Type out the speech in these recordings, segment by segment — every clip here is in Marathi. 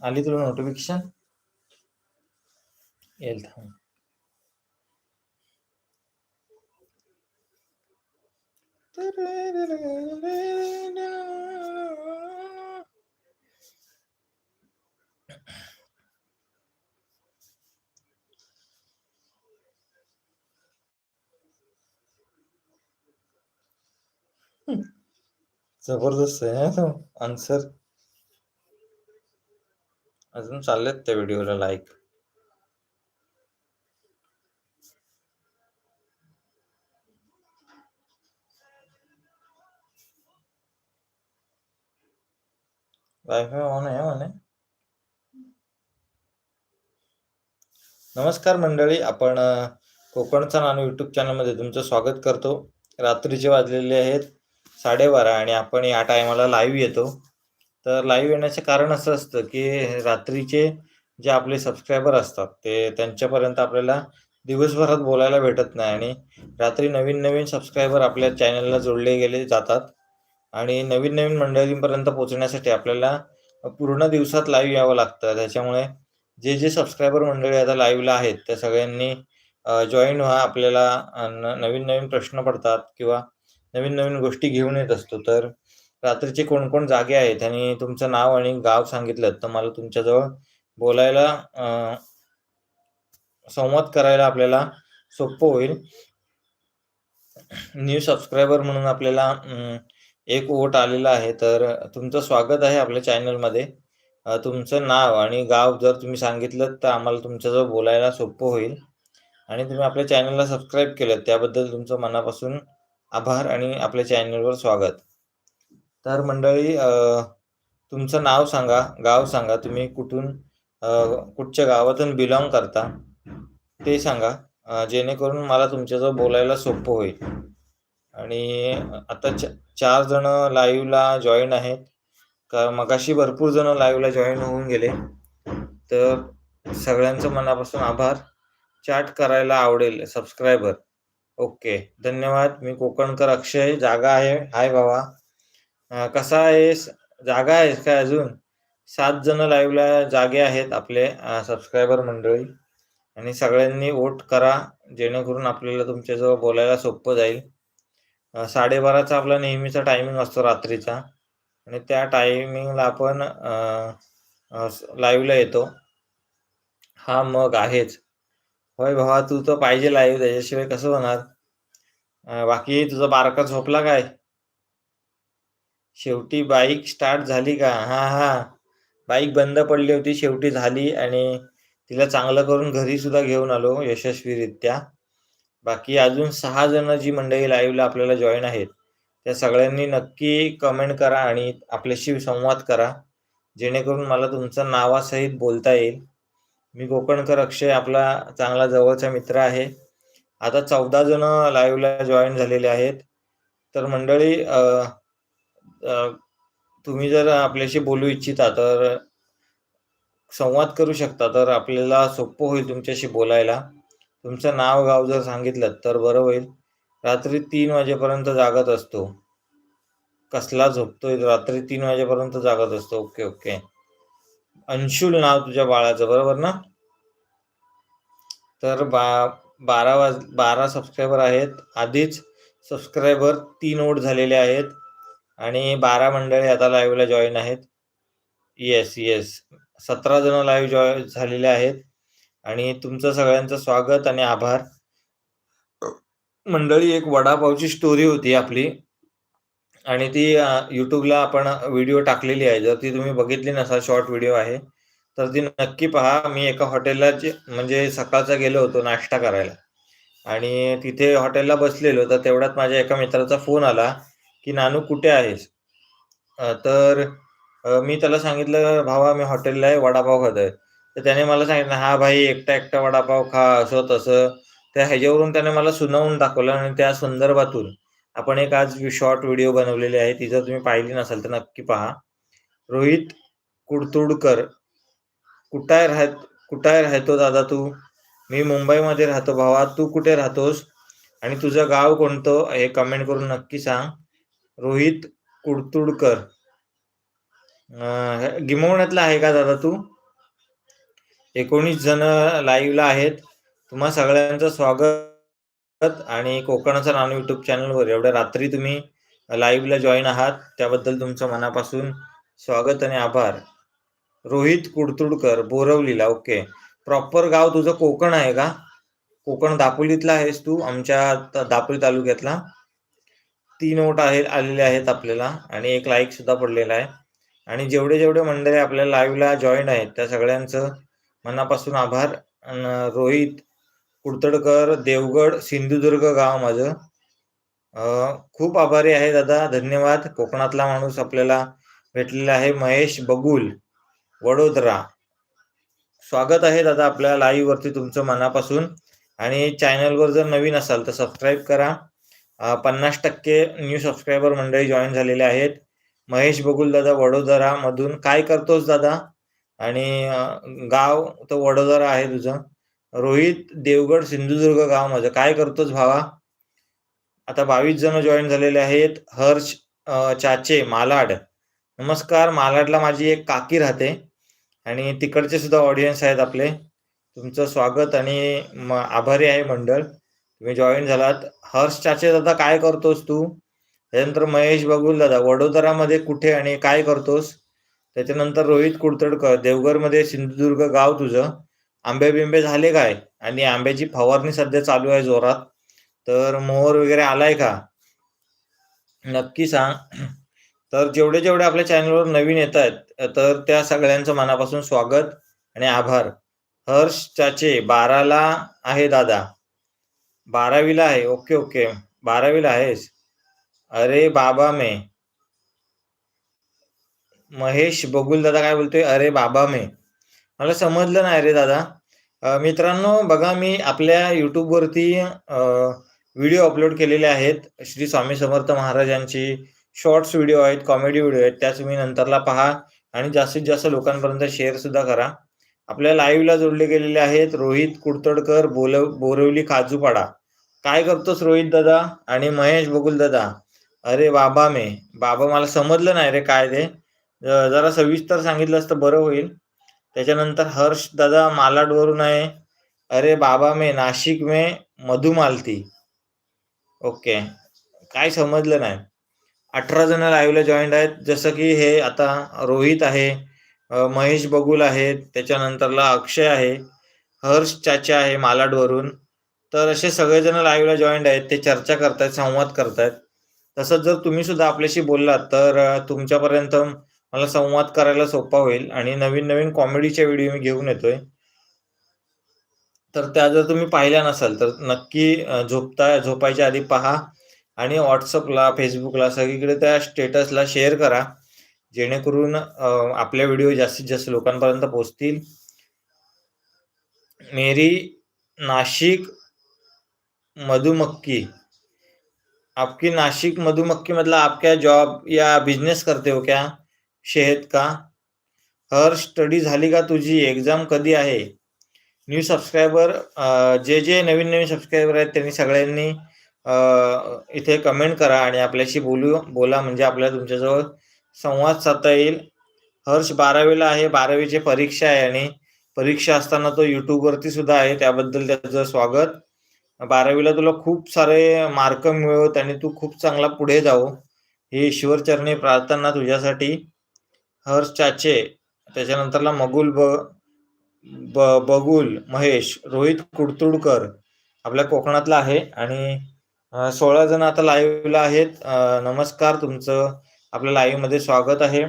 आली तुला नोटिफिकेशन येईल थांब. जबरदस्त आहे ना तो आन्सर अजून चाललेत त्या व्हिडिओला लाईक वायफाय ऑन आहे म्हणे नमस्कार मंडळी आपण कोकणचा नाणं यूट्यूब चॅनलमध्ये तुमचं स्वागत करतो. रात्रीचे वाजलेले आहेत साडेबारा आणि आपण या टायमाला लाईव्ह येतो. तर लाईव्ह येण्याचे कारण असं असतं की रात्रीचे जे आपले सबस्क्रायबर असतात ते त्यांच्यापर्यंत आपल्याला दिवसभरात बोलायला भेटत नाही आणि रात्री नवीन नवीन सबस्क्रायबर आपल्या चॅनलला जोडले गेले जातात आणि नवीन नवीन मंडळींपर्यंत पोहोचण्यासाठी आपल्याला पूर्ण दिवसात लाईव्ह यावं लागतं. त्याच्यामुळे जे जे सबस्क्रायबर मंडळी आता लाईव्हला आहेत त्या सगळ्यांनी जॉईन व्हा. आपल्याला नवीन नवीन प्रश्न पडतात किंवा नवीन नवीन गोष्टी घेऊन येत असतो. तर रात्रीचे कोण कोण जागे आहेत आणि तुमचं नाव आणि गाव सांगितलं तर मला तुमच्याजवळ बोलायला संवाद करायला आपल्याला सोपं होईल. न्यू सबस्क्रायबर म्हणून आपल्याला एक वोट आलेला आहे तर तुमचं स्वागत आहे आपल्या चॅनलमध्ये तुमचं नाव आणि गाव जर तुम्ही सांगितलं तर आम्हाला तुमच्याजवळ बोलायला सोपं होईल. आणि तुम्ही आपल्या चॅनलला सबस्क्राईब केलं त्याबद्दल तुमचं मनापासून आभार आणि आपल्या चॅनलवर स्वागत. तर मंडळी तुमचं नाव सांगा गाव सांगा तुम्ही कुठून कुठच्या गावातून बिलॉंग करता ते सांगा जेणेकरून मला तुमच्याजवळ बोलायला सोपं होईल. आणि आता च चार जण लाईव्हला जॉईन आहेत. का मगाशी भरपूर जण लाईव्हला जॉईन होऊन गेले. तर सगळ्यांचं मनापासून आभार. चॅट करायला आवडेल सबस्क्रायबर ओके धन्यवाद. मी कोकणकर अक्षय जागा आहे. हाय बाबा. कसा आहेस जागा आहेस काय अजून? सात जण लाईव्हला जागे आहेत आपले सबस्क्रायबर मंडळी. आणि सगळ्यांनी वोट करा जेणेकरून आपल्याला तुमच्याजवळ बोलायला सोपं जाईल. साडेबाराचा आपला नेहमीचा टायमिंग असतो रात्रीचा. आणि त्या टायमिंगला आपण लाईव्हला येतो. हा मग आहेच. होय भावा तू तर पाहिजे लाईव्ह त्याच्याशिवाय कसं होणार? बाकी तुझा बारका झोपला काय? शेवटी बाईक स्टार्ट झाली का? हा हा. बाईक बंद पडली होती शेवटी झाली आणि तिला चांगलं करून घरी सुद्धा घेऊन आलो यशस्वीरित्या. बाकी अजून सहा जण जी मंडळी लाईव्हला आपल्याला जॉईन आहेत त्या सगळ्यांनी नक्की कमेंट करा आणि आपल्याशी संवाद करा. जेणेकरून मला तुमचं नावासहित बोलता येईल. मी कोकणकर अक्षय आपला चांगला जवळचा मित्र आहे. आता चौदा जण लाईव्हला जॉईन झालेले आहेत. तर मंडळी तुम्ही जर आपल्याशी बोलू इच्छिता तर संवाद करू शकता तर आपल्याला सोपं होईल तुमच्याशी बोलायला. तुमचं नाव गाव जर सांगितलं तर बरं होईल. रात्री तीन वाजेपर्यंत जागत असतो. कसला झोपतोय? रात्री तीन वाजेपर्यंत जागत असतो. Okay okay. अंशुल नाव तुझ्या बाळाचं बरोबर ना? तर बा बारा वाज बारा सबस्क्रायबर आहेत. आधीच सबस्क्रायबर तीन वोट झालेले आहेत. आणि बारा मंडळी आता लाईव्हला जॉईन आहेत. येस येस सतरा जण लाईव्ह जॉईन झालेले आहेत. आणि तुमचं सगळ्यांचं स्वागत आणि आभार. मंडळी एक वडापावची स्टोरी होती आपली. आणि ती युट्यूबला आपण व्हिडिओ टाकलेली आहे. जर ती तुम्ही बघितली नसा शॉर्ट व्हिडिओ आहे तर ती नक्की पहा. मी एका हॉटेलला म्हणजे सकाळचा गेलो होतो नाश्ता करायला. आणि तिथे हॉटेलला बसलेलो तर तेवढ्यात माझ्या एका मित्राचा फोन आला. की नानू कुठे आहेस? तर मी त्याला सांगितलं भावा मी हॉटेलला आहे वडापाव खातोय तर त्याने मला सांगितलं हा भाई एकटा एकटा वडापाव खा असं तसं. त्या ह्याच्यावरून त्याने मला सुनावून दाखवलं आणि त्या संदर्भातून आपण एक आज शॉर्ट व्हिडिओ बनवलेली आहे. ती जर तुम्ही पाहिली नसाल तर नक्की पहा. रोहित कुडतुडकर कुठाय राहत कुठाय राहतो दादा तू? मी मुंबईमध्ये राहतो भावा. तू कुठे राहतोस? आणि तुझं गाव कोणतं? हे कमेंट करून नक्की सांग. रोहित कुडतुडकर. गिमवण्यातला आहे का दादा तू? एकोणीस जण लाईव्हला आहेत. तुम्हा सगळ्यांचं स्वागत आणि कोकणाचं नाणू युट्यूब चॅनलवर एवढ्या रात्री तुम्ही लाईव्हला जॉईन आहात त्याबद्दल तुमचं मनापासून स्वागत आणि आभार. रोहित कुडतुडकर बोरवलीला. ओके. प्रॉपर गाव तुझं कोकण आहे का? कोकण दापोलीतला आहेस तू आमच्या दापोली तालुक्यातला. तीन वोट आहेत आलेले आहेत आपल्याला आणि एक लाईक सुद्धा पडलेला आहे. आणि जेवढे जेवढे मंडळी आपल्या लाईव्हला जॉईन आहेत त्या सगळ्यांचं मनापासून आभार. रोहित कुडतडकर देवगड सिंधुदुर्ग गाव माझं. खूप आभारी आहे दादा धन्यवाद. कोकणातला माणूस आपल्याला भेटलेला आहे. महेश बगुल वडोदरा. स्वागत आहे दादा आपल्या लाईव्ह वरती तुमचं मनापासून. आणि चॅनलवर जर नवीन असाल तर सबस्क्राईब करा. पन्नास टक्के न्यू सबस्क्रायबर मंडळी जॉईन झालेले आहेत. महेश बगुल दादा वडोदरा मधून काय करतोस दादा? आणि गाव तर वडोदरा आहे तुझं. रोहित देवगड सिंधुदुर्ग गाव माझं. काय करतोस भावा? आता बावीस जण जॉईन झालेले आहेत. हर्ष चाचे मालाड. नमस्कार मालाडला माझी एक काकी राहते. आणि तिकडचे सुद्धा ऑडियन्स आहेत आपले. तुमचं स्वागत आणि म- आभारी आहे मंडळ. तुम्ही जॉईन झालात. हर्ष चाचे दादा काय करतोस तू? त्याच्यानंतर महेश बघूल दादा वडोदरामध्ये कुठे आणि काय करतोस? त्याच्यानंतर रोहित कुडतडकर देवघरमध्ये सिंधुदुर्ग गाव तुझं. आंबे बिंबे झाले काय? आणि आंब्याची फवारणी सध्या चालू आहे जोरात. तर मोहर वगैरे आलाय का? नक्की सांग. तर जेवढे जेवढे आपल्या चॅनलवर नवीन येत आहेत तर त्या सगळ्यांचं मनापासून स्वागत आणि आभार. हर्ष चाचे बाराला आहे दादा. बारावीला आहे. Okay okay. बारावीला आहेस? अरे बाबा मे. महेश बगुल दादा काय बोलतोय? अरे बाबा मे. मला समजलं नाही रे दादा. मित्रांनो बघा मी आपल्या YouTube वरती व्हिडिओ अपलोड केलेले आहेत. श्री स्वामी समर्थ महाराजांची शॉर्ट्स व्हिडिओ आहेत कॉमेडी व्हिडिओ आहेत. त्या तुम्ही नंतरला पहा आणि जास्तीत जास्त लोकांपर्यंत शेअर सुद्धा करा. आपल्या लाईव्हला जोडले गेलेले आहेत रोहित कुडतडकर बोलव बोरवली काजूपाडा. काय करतोस रोहित दादा? आणि महेश बगुल दादा? अरे बाबा मे बाबा मला समजलं नाही रे काय ते. जरा सविस्तर सांगितलं असतं बरं होईल. त्याच्यानंतर हर्ष दादा मालाडवरून आहे. अरे बाबा मे नाशिक मे मधुमालती. ओके. काय समजलं नाही. अठरा जण लाईव्हला जॉईंट आहेत. जसं की हे आता रोहित आहे महेश बगुल आहे त्याच्यानंतरला अक्षय आहे. हर्ष चाचा आहे मालाडवरून. तर असे सगळेजण लाईव्हला जॉईंट आहेत ते चर्चा करतायत संवाद करतायत. तसंच जर तुम्ही सुद्धा आपल्याशी बोललात तर तुमच्यापर्यंत मला संवाद करायला सोपा होईल आणि नवीन नवीन कॉमेडीचे व्हिडिओ मी घेऊन येतोय. तर त्या जर तुम्ही पाहिल्या नसाल तर नक्की झोपता झोपायच्या आधी पहा आणि व्हॉट्सअपला फेसबुकला सगळीकडे त्या स्टेटसला शेअर करा. जेणेकरून आपल्या आपले व्हिडिओ जास्तीत जास्त लोकांपर्यंत पोहोचतील. मेरी नाशिक मधुमक्खी आपकी नाशिक मधुमक्खी मतलब आप क्या जॉब या बिजनेस करते हो क्या? शहद का? हर स्टडी झाली का तुझी? एक्झाम कधी आहे? न्यू सबस्क्रायबर जे जे नवीन नवीन सबस्क्रायबर आहेत त्यांनी सगळ्यांनी इथे कमेंट करा आणि आपल्याशी बोलू बोला म्हणजे आपल्याला तुमच्याजवळ संवाद साधता येईल. हर्ष बारावीला आहे. बारावीची परीक्षा आहे आणि परीक्षा असताना तो युट्यूबवरती सुद्धा आहे. त्याबद्दल त्याचं स्वागत. बारावीला तुला खूप सारे मार्क मिळवत आणि तू खूप चांगला पुढे जाऊ. ही ईश्वरचरणी प्रार्थना तुझ्यासाठी. हर्ष चाचे त्याच्यानंतरला मगुल ब ब बगुल महेश रोहित कुडतुडकर आपल्या कोकणातला आहे आणि सोळा जण आता लाईव्हला आहेत. नमस्कार तुमचं. आपल्या लाईव्हमध्ये स्वागत आहे.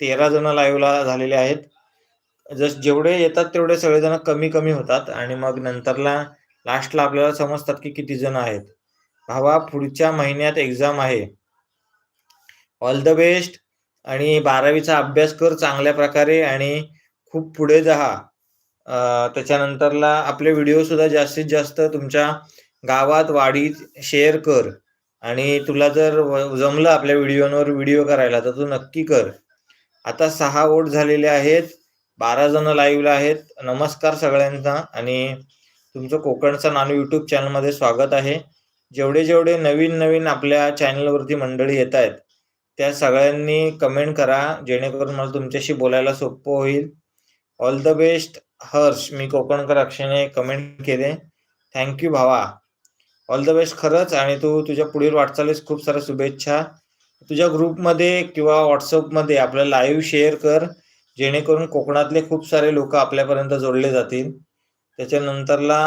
तेरा जण लाईव्हला झालेले आहेत. जस जेवढे येतात तेवढे सगळेजण कमी कमी होतात आणि मग नंतरला लास्टला आपल्याला समजतात की किती जण आहेत. भावा पुढच्या महिन्यात एक्झाम आहे. ऑल द बेस्ट आणि बारावीचा अभ्यास कर चांगल्या प्रकारे आणि खूप पुढे जा. त्याच्यानंतरला आपले व्हिडिओ सुद्धा जास्तीत जास्त तुमच्या गावात वाडीत शेअर कर. आणि तुला जर जमलं आपल्या व्हिडिओवर व्हिडिओ करायला तर तू नक्की कर. आता सहा वोट झालेले आहेत. बारा जण लाईव्हला आहेत. नमस्कार सगळ्यांना आणि तुमचं कोकणचं नानू यूट्यूब चॅनलमध्ये स्वागत आहे. जेवढे जेवढे नवीन नवीन आपल्या चॅनलवरती मंडळी येत आहेत त्या सगळ्यांनी कमेंट करा जेणेकरून मला तुमच्याशी बोलायला सोपं होईल. All the best Harsh. मी कोकणकर अक्षयने कमेंट केले. थँक्यू भावा. ऑल द बेस्ट खरंच आणि तू तुझ्या पुढील वाटचालीस खूप साऱ्या शुभेच्छा. तुझ्या ग्रुपमध्ये किंवा व्हॉट्सअपमध्ये आपलं लाईव्ह शेअर कर जेणेकरून कोकणातले खूप सारे लोक आपल्यापर्यंत जोडले जातील. त्याच्यानंतरला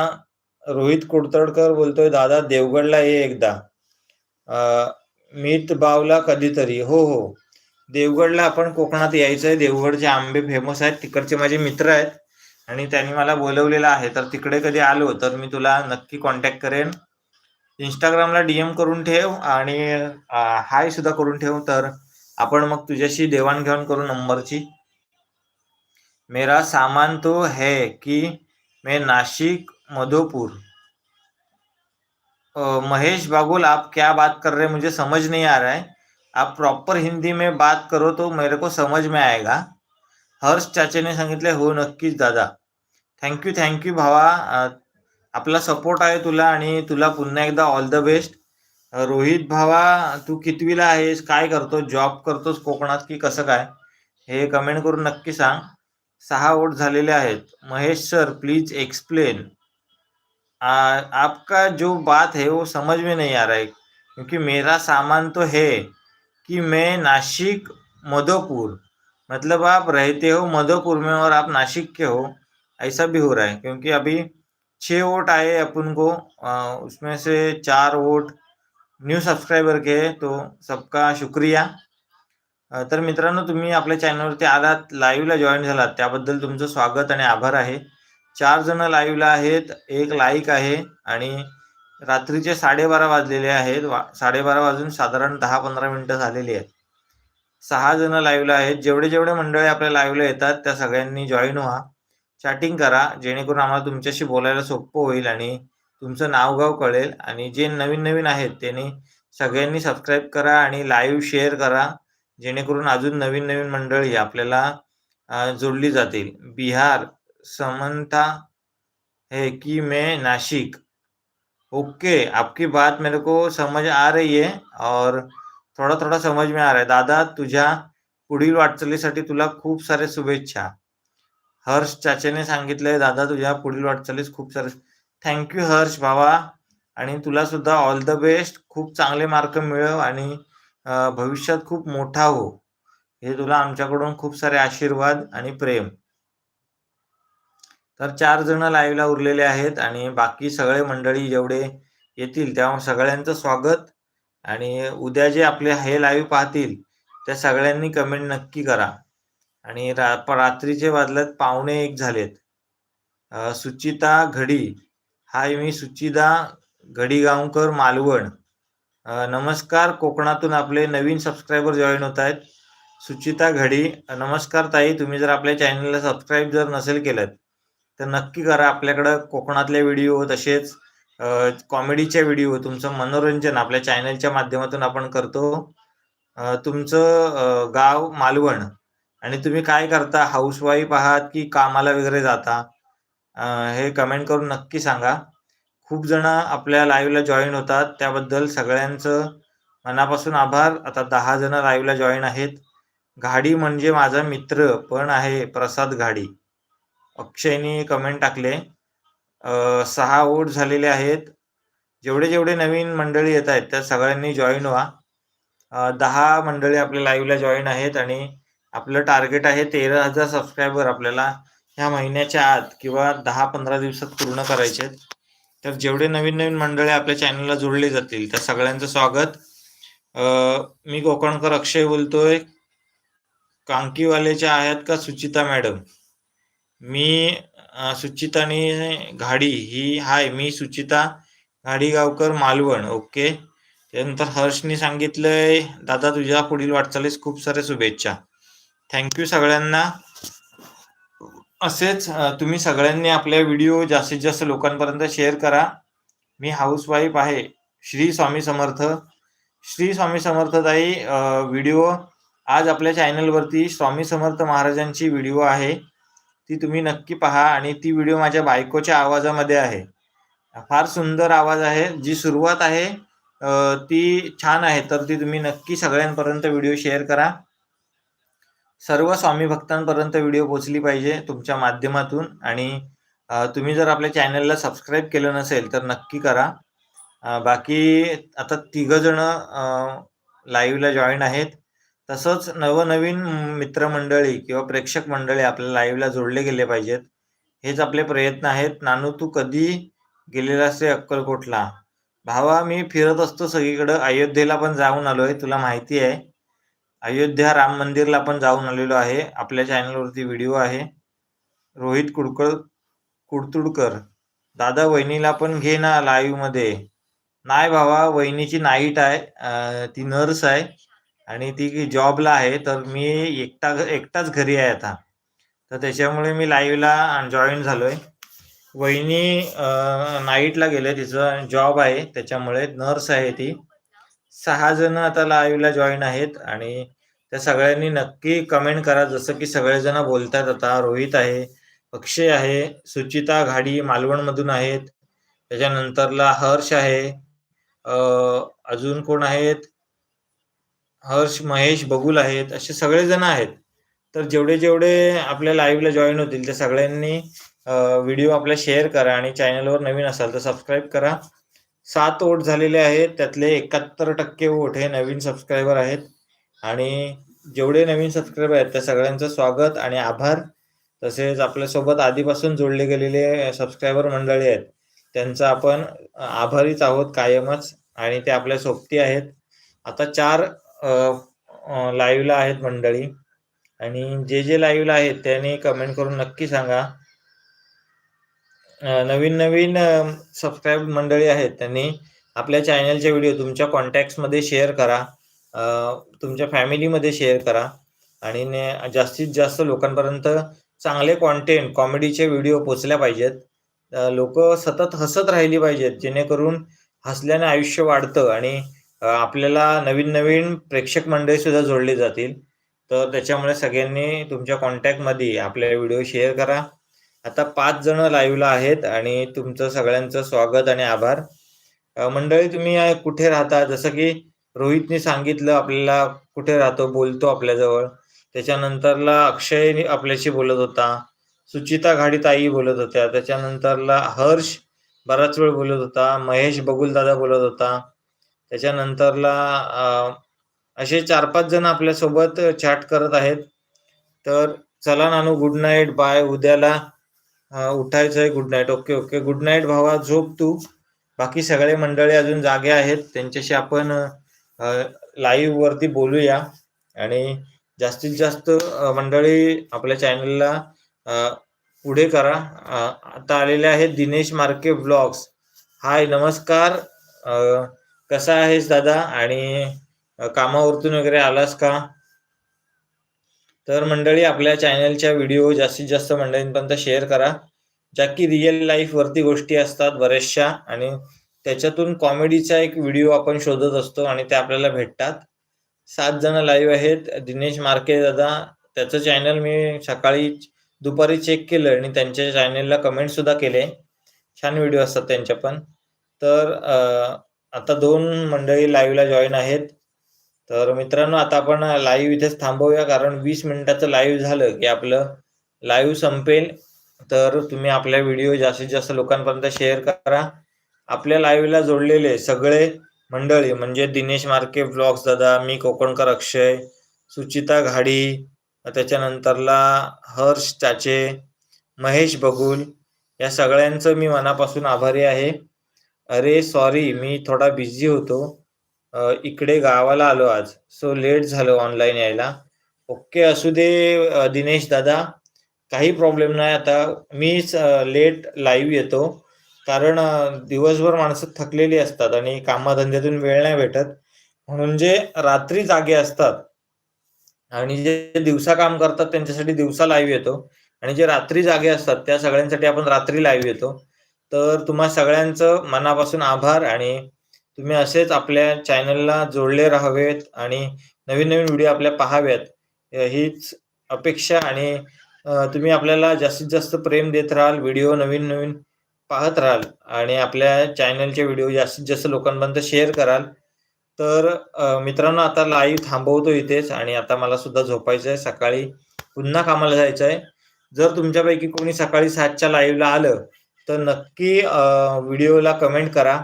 रोहित कुडतडकर बोलतोय दादा देवगडला ये एकदा. मीत बावला कधीतरी. हो हो. देवगडला आपण कोकणात यायचं आहे देवगडचे आंबे फेमस आहेत. तिकडचे माझे मित्र आहेत. आणि त्यांनी मला बोलवलेलं आहे. तर तिकडे कधी आलो तर मी तुला नक्की कॉन्टॅक्ट करेन. इंस्टाग्रामला डीएम करून ठेव आणि हाय सुद्धा करून ठेव. तर आपण मग तुझ्याशी देवाणघेवाण करू नंबरची. मेरा सामान तो है की मे नासिक मधोपुर। महेश बागुल आप क्या बात कर रहे हैं? मुझे समझ नहीं आ रहा है। आप प्रॉपर हिंदी में बात करो तो मेरे को समझ में आएगा। हर्ष चाचेने सांगितले हो नक्कीच दादा। थँक्यू थँक्यू भावा। आपला सपोर्ट आहे तुला आणि तुला पुन्हा एकदा ऑल द बेस्ट रोहित भावा तू कितवीला आहेस? काय करतो जॉब करतोस कोकणात की कसं काय? हे कमेंट करून नक्की सांग. सहा वोट झालेले आहेत. महेश सर प्लीज़ एक्सप्लेन आ, आपका जो बात है वो समझ में नहीं आ रहा है क्योंकि मेरा सामान तो है कि मैं नासिक मधोपुर मतलब आप रहते हो मधोपुर में और आप नासिक के हो ऐसा भी हो रहा है क्योंकि अभी छः वोट आए अपन को अ, उसमें से चार वोट न्यू सब्सक्राइबर के तो सबका शुक्रिया। अ, तर मित्रांनो तुम्ही आपल्या चॅनलवरती आलात लाईव्हला जॉईन झालात त्याबद्दल तुमचं स्वागत आणि आभार आहे. चार जण लाईव्हला आहेत एक लाईक आहे आणि रात्रीचे साडेबारा वाजलेले आहेत. वा साडेबारा वाजून साधारण दहा पंधरा मिनिटं झालेली आहेत. सहा जण लाईव्हला आहेत. जेवढे जेवढे मंडळी आपल्या लाईव्हला येतात त्या सगळ्यांनी जॉईन व्हा. चॅटिंग करा जेणेकरून आम्हाला तुमच्याशी बोलायला सोपं होईल आणि तुमचं नावगाव कळेल. आणि जे नवीन नवीन आहेत त्यांनी सगळ्यांनी सबस्क्राईब करा आणि लाईव्ह शेअर करा. जेणेकरून अजून नवीन नवीन मंडळी आपल्याला जोडली जातील. बिहार समंता है कि मैं नासिक ओके आपकी बात मेरे को समझ आ रही है और थोडा थोडा समज में आ रहा है. दादा तुझ्या पुढील वाटचालीसाठी तुला खूप सारे शुभेच्छा. हर्ष चाचेने सांगितलंय दादा तुझ्या पुढील वाटचालीस खूप सारे थँक्यू हर्ष भावा. आणि तुला सुद्धा ऑल द बेस्ट. खूप चांगले मार्क मिळव आणि भविष्यात खूप मोठा हो. हे तुला आमच्याकडून खूप सारे आशीर्वाद आणि प्रेम. तर चार जण लाईव्हला उरलेले आहेत आणि बाकी सगळे मंडळी जेवढे येतील तेव्हा सगळ्यांचं स्वागत. आणि उद्या जे आपले हे लाईव्ह पाहतील त्या सगळ्यांनी कमेंट नक्की करा. आणि रा रात्रीचे वाजल्यात पावणे एक झालेत. सुचिता घडी. हाय मी सुचिता घडी गावकर मालवण. नमस्कार. कोकणातून आपले नवीन सबस्क्रायबर जॉईन होत आहेत. सुचिता घडी. नमस्कार ताई. तुम्ही जर आपल्या चॅनलला सबस्क्राईब जर नसेल केलं तर नक्की करा. आपल्याकडं कोकणातले व्हिडिओ तसेच कॉमेडीच्या व्हिडिओ तुमचं मनोरंजन आपल्या चॅनलच्या माध्यमातून आपण करतो. तुमचं गाव मालवण. आणि तुम्ही काय करता? हाऊसवाईफ आहात की कामाला वगैरे जाता? हे कमेंट करून नक्की सांगा. खूप जण आपल्या लाईव्हला जॉईन होतात. त्याबद्दल सगळ्यांचं मनापासून आभार. आता दहा जण लाईव्हला जॉईन आहेत. घाडी म्हणजे माझा मित्र पण आहे प्रसाद घाडी. अक्षयनी कमेंट टाकले. सहा वोट झालेले आहेत. जेवढे जेवढे नवीन मंडळी येत आहेत त्या सगळ्यांनी जॉईन व्हा. दहा मंडळी आपल्या लाईव्हला जॉईन आहेत आणि आपलं टार्गेट आहे तेरा हजार सबस्क्रायबर आपल्याला ह्या महिन्याच्या आत किंवा दहा पंधरा दिवसात पूर्ण करायचे आहेत तर जेवढे नवीन नवीन मंडळी आपल्या चॅनलला जोडले जातील त्या सगळ्यांचं स्वागत. मी कोकणकर अक्षय बोलतोय. कांकीवालेच्या आहेत का सुचिता मॅडम? मी सुचिताने घाडी ही हाय मी सुचिता घाडीगावकर मालवण ओके. त्यानंतर हर्षनी सांगितलंय दादा तुझ्या पुढील वाटचालीस खूप साऱ्या शुभेच्छा. थँक्यू सगळ्यांना. असेच अ, तुम्ही सगळ्यांनी आपल्या व्हिडिओ जास्तीत जास्त लोकांपर्यंत शेअर करा. मी हाऊसवाईफ आहे श्री स्वामी समर्थ. श्री स्वामी समर्थताई व्हिडिओ आज आपल्या चॅनलवरती स्वामी समर्थ महाराजांची व्हिडिओ आहे. ती तुम्ही नक्की पहा आणि ती व्हिडिओ माझ्या बायकोच्या आवाजामध्ये आहे. फार सुंदर आवाज आहे जी सुरुवात आहे अ, ती छान आहे तर ती तुम्ही नक्की सगळ्यांपर्यंत व्हिडिओ शेअर करा. सर्व स्वामी भक्तांपर्यंत व्हिडिओ पोहोचली पाहिजे तुमच्या माध्यमातून. आणि तुम्ही जर आपल्या चॅनलला सबस्क्राईब केलं नसेल तर नक्की करा. बाकी आता तिघजण लाईव्हला जॉईन आहेत. तसंच नवनवीन मित्रमंडळी किंवा प्रेक्षक मंडळी आपल्या लाईव्हला जोडले गेले पाहिजेत. हेच आपले प्रयत्न आहेत. नानू तू कधी गेलेला असते अक्कलकोटला? भावा मी फिरत असतो सगळीकडं. अयोध्येला पण जाऊन आलोय. तुला माहिती आहे. अयोध्या राम मंदिरला पण जाऊन आलेलो आहे. आपल्या चॅनलवरती व्हिडिओ आहे. रोहित कुडकळ कुडतुडकर दादा वहिनीला पण घे ना लाईव्हमध्ये. नाही भावा वहिनीची नाईट आहे. ती नर्स आहे. आणि ती जॉबला आहे. तर मी एकटा एकटाच घरी आहे आता. तर त्याच्यामुळे मी लाईव्हला जॉईन झालोय. वहिनी नाईटला गेले. तिचं जॉब आहे. त्याच्यामुळे नर्स आहे ती. सहा जण आता लाईव्हला जॉईन आहेत आणि त्या सगळ्यांनी नक्की कमेंट करा. जसं की सगळेजण बोलतात आता रोहित आहे अक्षय आहे सुचिता घाडी मालवणमधून आहेत. त्याच्यानंतरला हर्ष आहे. अजून कोण आहेत? हर्ष महेश बगुल आहेत. असे सगळेजण आहेत. तर जेवढे जेवढे आपल्या लाईव्हला जॉईन होतील त्या सगळ्यांनी व्हिडिओ आपला शेअर करा आणि चॅनलवर नवीन असाल तर सबस्क्राईब करा. सात वोट झालेले आहेत. त्यातले एकाहत्तर टक्के वोट हे नवीन सबस्क्रायबर आहेत. आणि जेवढे नवीन सबस्क्रायबर आहेत त्या सगळ्यांचं स्वागत आणि आभार. तसेच आपल्यासोबत आधीपासून जोडले गेलेले सबस्क्रायबर मंडळी आहेत त्यांचा आपण आभारीच आहोत कायमच. आणि ते आपल्या सोबती आहेत. आता चार लाईव्हला आहेत मंडळी. आणि जे जे लाईव्हला आहेत त्यांनी कमेंट करून नक्की सांगा. नवीन नवीन सबस्क्राईब मंडळी आहेत त्यांनी आपल्या चॅनलचे व्हिडिओ तुमच्या कॉन्टॅक्ट्समध्ये शेअर करा तुमच्या फॅमिलीमध्ये शेअर करा आणि ने- जास्तीत जास्त लोकांपर्यंत चांगले कॉन्टेंट कॉमेडीचे व्हिडिओ पोचल्या पाहिजेत. लोक सतत हसत राहिली पाहिजेत जेणेकरून हसल्याने आयुष्य वाढतं आणि आपल्याला नवीन नवीन प्रेक्षक मंडळी सुद्धा जोडली जातील. तर त्याच्यामुळे सगळ्यांनी तुमच्या कॉन्टॅक्टमध्ये आपले व्हिडिओ शेअर करा. आता पाच जण लाईव्हला आहेत आणि तुमचं सगळ्यांचं स्वागत आणि आभार. मंडळी तुम्ही कुठे राहता? जसं की रोहितने सांगितलं आपल्याला कुठे राहतो? बोलतो आपल्याजवळ. त्याच्यानंतरला अक्षय आपल्याशी बोलत होता. सुचिता घाडी ताई बोलत होत्या. त्याच्यानंतरला हर्ष बराच वेळ बोलत होता. महेश बगुल दादा बोलत होता. त्याच्यानंतरला असे चार पाच जण आपल्यासोबत चॅट करत आहेत. तर चला नानू गुड नाईट बाय उद्याला अ, उठायचंय good night okay okay good night भावा. झोप तू. बाकी सगळे मंडळी अजून जागे आहेत. त्यांच्याशी आपण लाईव्ह वरती बोलूया. आणि जास्तीत जास्त मंडळी आपल्या चॅनलला पुढे करा. आता आलेले आहेत दिनेश मार्के ब्लॉग्स हाय नमस्कार. कसा आहेस दादा? आणि कामावरतून वगैरे आलास का? तर मंडळी आपल्या चॅनलच्या व्हिडिओ जास्तीत जास्त मंडळींपर्यंत शेअर करा ज्या की रिअल लाईफ वरती गोष्टी असतात बऱ्याचशा आणि त्याच्यातून कॉमेडीचा एक व्हिडिओ आपण शोधत असतो आणि ते आपल्याला भेटतात. सात जण लाईव्ह आहेत दिनेश मार्के दादा त्याचं चॅनल मी सकाळी दुपारी चेक केलं आणि त्यांच्या चॅनेलला कमेंट सुद्धा केले. छान व्हिडिओ असतात त्यांच्या पण. तर आता दोन मंडळी लाईव्हला जॉईन आहेत. तर मित्रांनो आता आपण लाईव्ह इथेच थांबवूया कारण वीस मिनिटाचं लाईव्ह झालं की आपलं लाईव्ह संपेल. तर तुम्ही आपल्या व्हिडिओ जास्तीत जास्त लोकांपर्यंत शेअर करा. आपल्या लाईव्हला जोडलेले सगळे मंडळी म्हणजे दिनेश मार्के ब्लॉग्स दादा मी कोकणकर अक्षय सुचिता घाडी त्याच्यानंतरला हर्ष चाचे महेश बगुल या सगळ्यांचं मी मनापासून आभारी आहे. अरे सॉरी मी थोडा बिझी होतो. इकडे गावाला आलो आज. सो लेट झालं ऑनलाईन यायला. ओके असू दे दिनेश दादा. काही प्रॉब्लेम नाही. आता मीच लेट लाईव्ह येतो. कारण दिवसभर माणसं थकलेली असतात आणि कामाधंद्यातून वेळ नाही भेटत. म्हणून जे रात्री जागे असतात आणि जे दिवसा काम करतात त्यांच्यासाठी दिवसा लाईव्ह येतो. आणि जे रात्री जागे असतात त्या सगळ्यांसाठी आपण रात्री लाईव्ह येतो. तर तुम्हा सगळ्यांचं मनापासून आभार आणि तुम्ही असेच आपल्या चॅनलला जोडले राहावेत आणि नवीन नवीन व्हिडिओ आपल्या पाहाव्यात हीच अपेक्षा आणि तुम्ही आपल्याला जास्तीत जास्त प्रेम देत राहाल व्हिडिओ नवीन नवीन पाहत राहाल आणि आपल्या चॅनलचे व्हिडिओ जास्तीत जास्त लोकांपर्यंत शेअर कराल. तर मित्रांनो आता लाईव्ह थांबवतो इथेच आणि आता मला सुद्धा झोपायचं आहे. सकाळी पुन्हा कामाला जायचं आहे. जर तुमच्यापैकी कोणी सकाळी सातच्या लाईव्हला आलं तर नक्की व्हिडिओला कमेंट करा.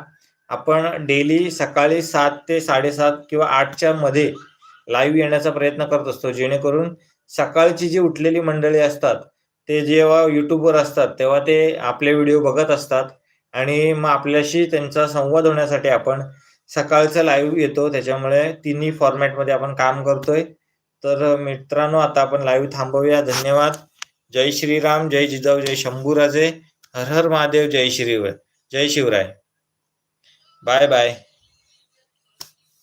आपण डेली सकाळी सात ते साडेसात किंवा आठच्या मध्ये लाईव्ह येण्याचा प्रयत्न करत असतो. जेणेकरून सकाळची जी उठलेली मंडळी असतात ते जेव्हा युट्यूबवर असतात तेव्हा ते आपले व्हिडिओ बघत असतात आणि मग आपल्याशी त्यांचा संवाद होण्यासाठी आपण सकाळचं लाईव्ह येतो. त्याच्यामुळे तिन्ही फॉर्मॅटमध्ये आपण काम करतोय. तर मित्रांनो आता आपण लाईव्ह थांबवूया. धन्यवाद. जय श्रीराम. जय जिजाऊ. जय शंभूराजे. हर हर महादेव. जय श्री जय शिवराय. Bye bye